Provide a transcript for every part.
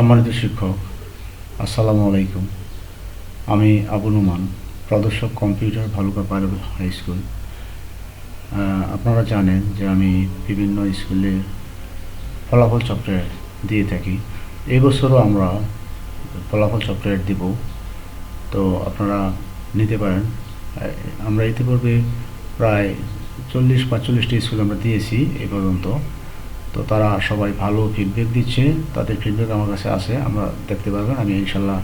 সম্মানিত শিক্ষক, আসসালামু আলাইকুম। আমি আবু নুমান, প্রদর্শক computer Bhaluka pilot high school. আপনারা জানেন যে আমি বিভিন্ন স্কুলে ফলাফল চক্রের দিয়ে থাকি। এই বছরও আমরা ফলাফল চক্রের দিব। তো আপনারা নিতে পারেন। আমরা ইতিপূর্বে প্রায় চল্লিশ পাঁচচল্লিশটি স্কুল আমরা দিয়েছি এ পর্যন্ত। তো তারা সবাই ভালো ফিডব্যাক দিচ্ছে, তাদের ফিডব্যাক আমার কাছে আছে, আমরা দেখতে পারবেন, আমি ইনশাল্লাহ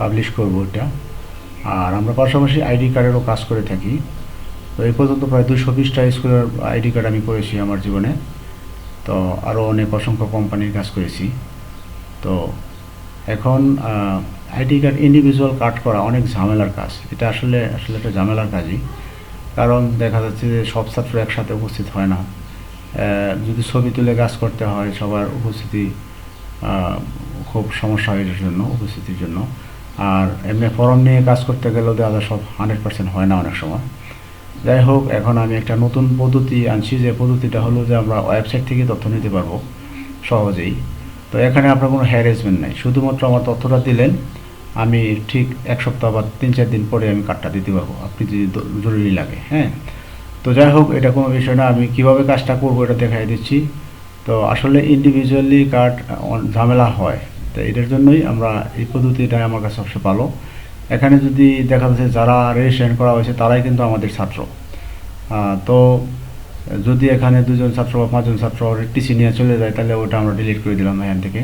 পাবলিশ করব এটা। আর আমরা পাশাপাশি আইডি কার্ডেরও কাজ করে থাকি। তো এই পর্যন্ত প্রায় দুশো বিশটা স্কুলের আইডি কার্ড আমি করেছি আমার জীবনে। তো আরও অনেক অসংখ্য কোম্পানির কাজ করেছি। তো এখন আইডি কার্ড ইন্ডিভিজুয়াল কার্ড করা অনেক ঝামেলার কাজ। এটা আসলে আসলে একটা ঝামেলার কাজই। কারণ দেখা যাচ্ছে যে সব ছাত্র একসাথে উপস্থিত হয় না। যদি ছবি তুলে কাজ করতে হয়, সবার উপস্থিতি খুব সমস্যা হয় জন্য, উপস্থিতির জন্য। আর এমনি ফর্ম নিয়ে কাজ করতে গেলেও যায় সব হান্ড্রেড পার্সেন্ট হয় না অনেক সময়। যাই হোক, এখন আমি একটা নতুন পদ্ধতি আনছি যে পদ্ধতিটা হলো যে আমরা ওয়েবসাইট থেকে তথ্য নিতে পারব, সহজেই। তো এখানে আপনার কোনো হ্যারেসমেন্ট নাই। শুধুমাত্র আমার তথ্যটা দিলেন, আমি ঠিক এক সপ্তাহ বা তিন চার দিন পরে আমি কার্ডটা দিতে পারব। আপনি যদি জরুরি লাগে হ্যাঁ? তো যাই হোক, এটা কোনো বিষয় না, আমি কীভাবে কাজটা করব এটা দেখাই দিচ্ছি। তো আসলে ইন্ডিভিজুয়ালি কার্ড ঝামেলা হয়। তো এটার জন্যই আমরা এই পদ্ধতিটা আমার কাছে সবচেয়ে ভালো। এখানে যদি দেখা যাচ্ছে যারা রেজিস্ট্রেশন করা হয়েছে, তারাই কিন্তু আমাদের ছাত্র। তো যদি এখানে দুজন ছাত্র বা পাঁচজন ছাত্র টিসি নিয়ে চলে যায়, তাহলে ওটা আমরা ডিলিট করে দিলাম এখান থেকে,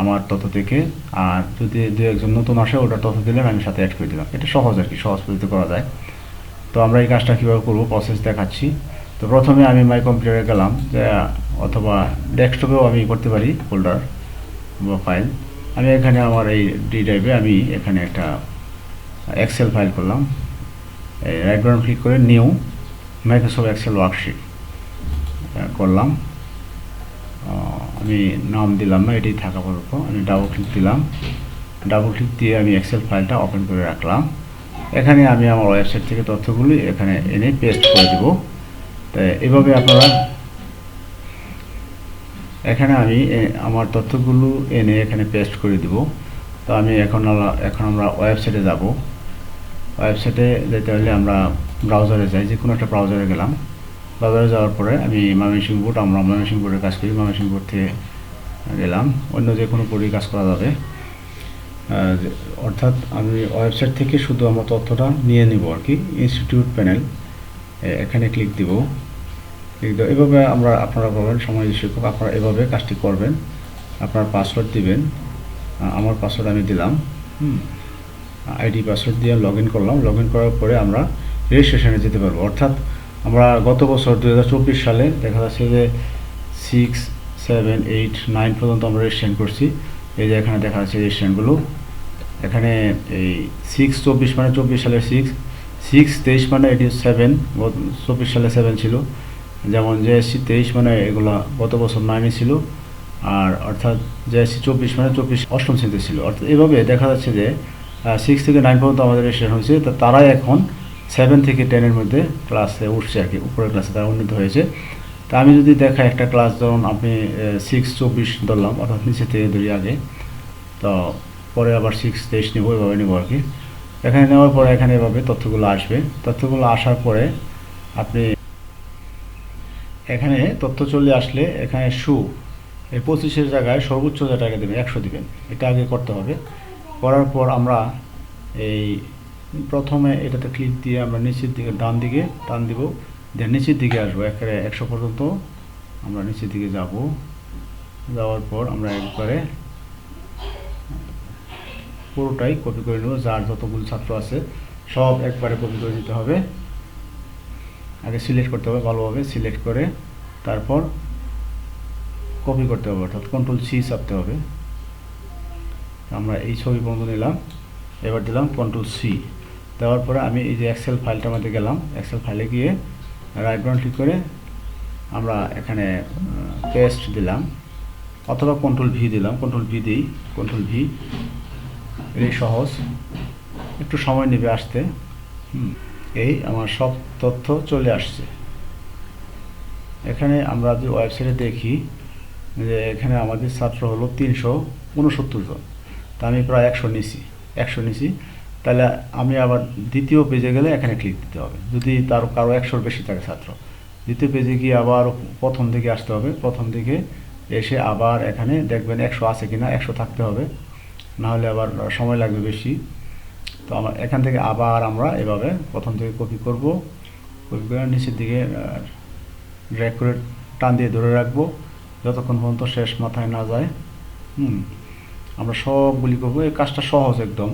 আমার তথ্য থেকে। আর যদি দু একজন নতুন আসে ওটা তথ্য দিলেন আমি সাথে অ্যাড করে দিলাম। এটা সহজ আর কি, সহজ পদ্ধতি করা যায়। তো আমরা এই কাজটা কীভাবে করব প্রসেস দেখাচ্ছি। তো প্রথমে আমি মাই কম্পিউটারে গেলাম, যে, অথবা ডেস্কটপেও আমি করতে পারি ফোল্ডার বা ফাইল আমি এখানে আমার এই ডি ড্রাইভে আমি এখানে একটা এক্সেল ফাইল করলাম। রাইট ক্লিক করে নিউ মাইক্রোসফট এক্সেল ওয়ার্কশিট করলাম। আমি নাম দিলাম না, এটাই থাকা পর্যন্ত। আমি ডাবল ক্লিক দিলাম। ডাবল ক্লিক দিয়ে আমি এক্সেল ফাইলটা ওপেন করে রাখলাম। এখানে আমি আমার ওয়েবসাইট থেকে তথ্যগুলি এখানে এনে পেস্ট করে দেব। তো এভাবে আপনারা এখানে আমি আমার তথ্যগুলো এনে এখানে পেস্ট করে দিব। তো আমি এখন এখন আমরা ওয়েবসাইটে যাব। ওয়েবসাইটে যেতে হলে আমরা ব্রাউজারে যাই, যে কোনো একটা ব্রাউজারে গেলাম। ব্রাউজারে যাওয়ার পরে আমি ময়মনসিংহ বোর্ড, আমরা ময়মনসিংহ বোর্ডের কাজ করি, ময়মনসিংহ বোর্ড থেকে গেলাম। অন্য যে কোনো বোর্ডে কাজ করা যাবে। অর্থাৎ আমি ওয়েবসাইট থেকে শুধু আমার তথ্যটা নিয়ে নিব আর কি, ইনস্টিটিউট প্যানেল এখানে ক্লিক দিব। ক্লিক দেবো এভাবে আমরা আপনারা করবেন সময় শিক্ষক আপনারা এভাবে কাজটি করবেন, আপনার পাসওয়ার্ড দিবেন আমার পাসওয়ার্ড আমি দিলাম, হুম, আইডি পাসওয়ার্ড দিয়ে লগ ইন করলাম লগ ইন করার পরে আমরা রেজিস্ট্রেশনে যেতে পারব। অর্থাৎ আমরা গত বছর দু হাজার চব্বিশ সালে দেখা যাচ্ছে যে সিক্স সেভেন এইট নাইন পর্যন্ত আমরা রেজিস্ট্রেশন করছি। এই যে এখানে দেখা যাচ্ছে রেজিস্ট্রেশনগুলো। এখানে এই সিক্স চব্বিশ মানে চব্বিশ সালে সিক্স সিক্স তেইশ মানে এটি সেভেন চব্বিশ সালে সেভেন ছিল। যেমন জেএসসি তেইশ মানে এগুলা গত বছর নাইনে ছিল, আর অর্থাৎ জেএসসি চব্বিশ মানে চব্বিশ অষ্টম শ্রেণীতে ছিল। অর্থাৎ এভাবে দেখা যাচ্ছে যে সিক্স থেকে নাইন পর্যন্ত আমাদের রেজিস্ট্রেশন হয়েছে। তা তারাই এখন সেভেন থেকে টেনের মধ্যে ক্লাসে উঠছে আর কি, উপরের ক্লাসে তারা উন্নীত হয়েছে। তা আমি যদি দেখা একটা ক্লাস ধরুন আপনি সিক্স চব্বিশ ধরলাম, অর্থাৎ নিচে থেকে ধরি আগে, তো পরে আবার সিক্স তেইশ নেব, এভাবে নেব আর কি। এখানে নেওয়ার পরে এখানে এভাবে তথ্যগুলো আসবে। তথ্যগুলো আসার পরে আপনি এখানে তথ্য চলে আসলে এখানে শু এই পঁচিশের জায়গায় সর্বোচ্চ যে টাকা দেবেন, একশো দিবেন। এটা আগে করতে হবে। করার পর আমরা এই প্রথমে এটাতে ক্লিক দিয়ে আমরা নিচের দিকে, ডান দিকে, টান দিব। দিয়ে নিচের দিকে আসব, একেবারে একশো পর্যন্ত। আমরা নিচের দিকে যাব। যাওয়ার পর আমরা একবারে পুরোটাই কপি করে নেব, যার যতগুলো ছাত্র আছে, সব একবারে কপি করে নিতে হবে। আগে সিলেক্ট করতে হবে ভালোভাবে, সিলেক্ট করে তারপর কপি করতে হবে, অর্থাৎ কন্ট্রোল সি চাপতে হবে। আমরা এই ছবি পর্যন্ত নিলাম, এবার দিলাম কন্ট্রোল সি দেওয়ার পরে আমি এই যে এক্সেল ফাইলটার মধ্যে গেলাম এক্সেল ফাইলে গিয়ে রাইট বাটন ক্লিক করে আমরা এখানে পেস্ট দিলাম, অথবা কন্ট্রোল ভি দিলাম কন্ট্রোল ভি দিই কন্ট্রোল ভি এই সহজ। একটু সময় নেবে আসতে। এই আমার সব তথ্য চলে আসছে। এখানে আমরা যদি ওয়েবসাইটে দেখি যে এখানে আমাদের ছাত্র হলো তিনশো উনসত্তর জন। তা আমি প্রায় একশো নিছি। একশো নিছি। তাহলে আমি আবার দ্বিতীয় পেজে গেলে এখানে ক্লিক দিতে হবে। যদি তার কারও একশোর বেশি থাকে ছাত্র। দ্বিতীয় পেজে গিয়ে আবার প্রথম দিকে আসতে হবে। প্রথম দিকে এসে আবার এখানে দেখবেন একশো আছে কিনা একশো থাকতে হবে। নাহলে আবার সময় লাগবে বেশি। তো আমার এখান থেকে আবার আমরা এভাবে প্রথম থেকে কপি করব। কপি করে নিচের দিকে ড্র্যাগ করে টান দিয়ে ধরে রাখব। যতক্ষণ পর্যন্ত শেষ মাথায় না যায়। হুম, আমরা সবগুলি করব। এই কাজটা সহজ একদম।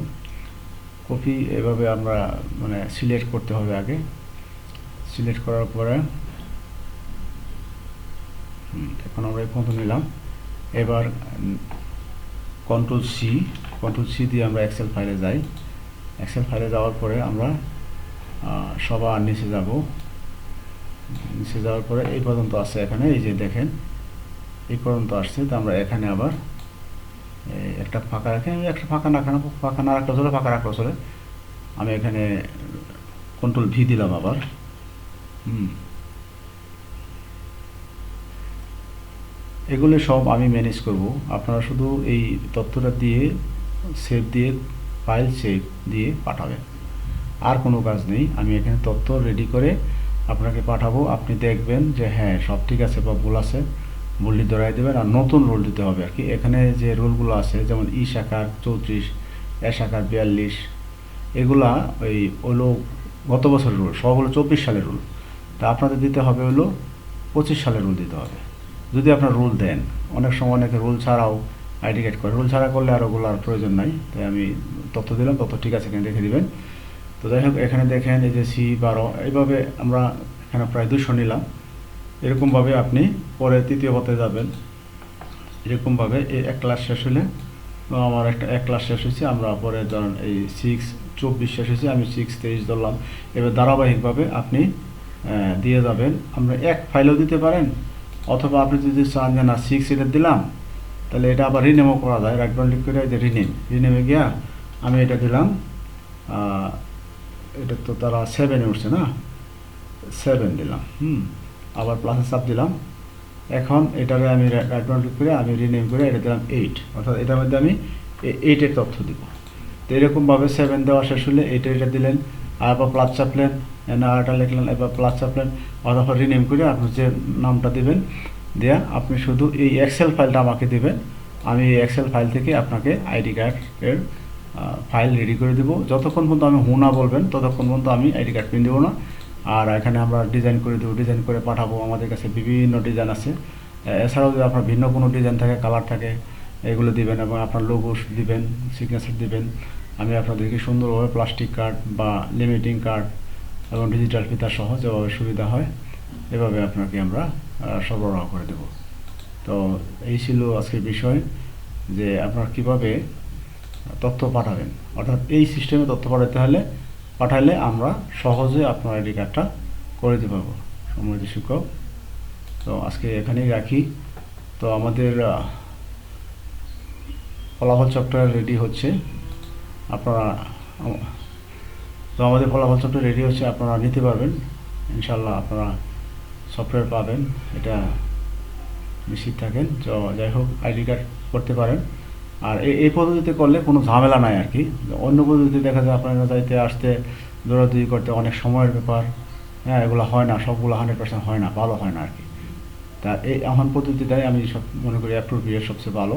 কপি এভাবে আমরা মানে সিলেক্ট করতে হবে আগে। সিলেক্ট করার পরে এখন আমরা এই পর্যন্ত নিলাম। এবার কন্ট্রোল সি কন্ট্রোল সি দিয়ে আমরা এক্সেল ফাইলে যাই। এক্সেল ফাইলে যাওয়ার পরে আমরা সবার নিচে যাব। নিচে যাওয়ার পরে এই পর্যন্ত আসছে এখানে, এই যে দেখেন, এই পর্যন্ত আসছে। তো আমরা এখানে আবার একটা ফাঁকা রাখি। আমি একটা ফাঁকা না রাখা ফাঁকা না রাখলে চলে, ফাঁকা রাখলে চলে। আমি এখানে কন্ট্রোল ভি দিলাম আবার। হুম। এগুলো সব আমি ম্যানেজ করব। আপনারা শুধু এই তথ্যটা দিয়ে সেভ দিয়ে ফাইল সেভ দিয়ে পাঠাবেন। আর কোনো কাজ নেই। আমি এখানে তথ্য রেডি করে আপনাকে পাঠাবো। আপনি দেখবেন যে হ্যাঁ সব ঠিক আছে বা ভুল আছে। ভুলটি ধরাই দেবেন আর নতুন রোল দিতে হবে আর কি এখানে যে রোলগুলো আছে, যেমন ই শাখার চৌত্রিশ এ শাখার বিয়াল্লিশ, এগুলা ওই হলো গত বছরের রুল সব হলো চব্বিশ সালের রুল তা আপনাদের দিতে হবে হলো পঁচিশ সালের রুল দিতে হবে। যদি আপনার রুল দেন, অনেক সময় অনেকে রুল ছাড়াও আইডি কার্ড করে। রুল ছাড়া করলে আর ওগুলো আর প্রয়োজন নাই। তাই আমি তথ্য দিলাম, তথ্য ঠিক আছে এখানে রেখে দিবেন। তো যাই হোক, এখানে দেখেন এই যে সি বারো, এইভাবে আমরা এখানে প্রায় দুশো নিলাম। এরকমভাবে আপনি পরে তৃতীয় পথে যাবেন। এরকমভাবে এই এক ক্লাস শেষ হলে আমার একটা এক ক্লাস শেষ হয়েছে আমরা পরে ধরেন এই সিক্স চব্বিশ শেষ হয়েছে আমি সিক্স তেইশ ধরলাম। এবার ধারাবাহিকভাবে আপনি দিয়ে যাবেন। আমরা এক ফাইলও দিতে পারেন অথবা আপনি যদি চান যে না সিক্স এটা দিলাম, তাহলে এটা আবার রিনেমও করা যায়। রাইট ক্লিক করে যে রিনেম রিনেমে গিয়া আমি এটা দিলাম এটা তো তারা সেভেনে উঠছে না? সেভেন দিলাম, হুম। আবার প্লাসে চাপ দিলাম। এখন এটারে আমি রাইট ক্লিক করে আমি রিনেম করে এটা দিলাম এইট অর্থাৎ এটার মধ্যে আমি এইটের তথ্য দিব। তো এরকমভাবে সেভেন দেওয়া শেষ হলে এইটা এটা দিলেন। আর এবার প্লাস চাপলেন আরটা লিখলেন, এবার প্লাস চাপলেন অথবা রিনেম করে আপনি যে নামটা দিবেন, দেয়া আপনি শুধু এই এক্সেল ফাইলটা আমাকে দিবেন, আমি এই এক্সেল ফাইল থেকে আপনাকে আইডি কার্ডের ফাইল রেডি করে দেবো। যতক্ষণ পর্যন্ত আমি হু না বলবেন, ততক্ষণ পর্যন্ত আমি আইডি কার্ড পিন দেবো না। আর এখানে আমরা ডিজাইন করে দেবো ডিজাইন করে পাঠাবো। আমাদের কাছে বিভিন্ন ডিজাইন আছে। এছাড়াও যদি আপনার ভিন্ন কোনো ডিজাইন থাকে কালার থাকে এগুলো দিবেন এবং আপনার লোগো দিবেন সিগনেচার দিবেন। আমি আপনাদেরকে সুন্দরভাবে প্লাস্টিক কার্ড বা লিমিটিং কার্ড এবং ডিজিটাল ফিতা সহ যেভাবে সুবিধা হয়, এভাবে আপনাকে আমরা সরবরাহ করে দেব। তো এই ছিল আজকের বিষয় যে আপনারা কীভাবে তথ্য পাঠাবেন। অর্থাৎ এই সিস্টেমে তথ্য পাঠাতে হলে, পাঠালে আমরা সহজে আপনার আইডি কার্ডটা করে দিতে পারব। সম্মানিত শিক্ষক, তো আজকে এখানেই রাখি। তো আমাদের ফলাফল চক্র রেডি হচ্ছে। আপনারা, তো আমাদের ফলাফল চক্র রেডি হচ্ছে, আপনারা নিতে পারবেন। ইনশাল্লাহ আপনারা সফটওয়্যার পাবেন, এটা নিশ্চিত থাকেন। তো যাই হোক আইডি কার্ড করতে পারেন। আর এই পদ্ধতিতে করলে কোনো ঝামেলা নাই আর কি। অন্য পদ্ধতিতে দেখা যায় আপনারা যাইতে, আসতে, দৌড়াদৌড়ি করতে অনেক সময়ের ব্যাপার। হ্যাঁ এগুলো হয় না, সবগুলো হান্ড্রেড পার্সেন্ট হয় না, ভালো হয় না আর কি। তা এই এমন পদ্ধতিটাই আমি সব মনে করি অ্যাপ্রোপ্রিয়েট সবচেয়ে ভালো।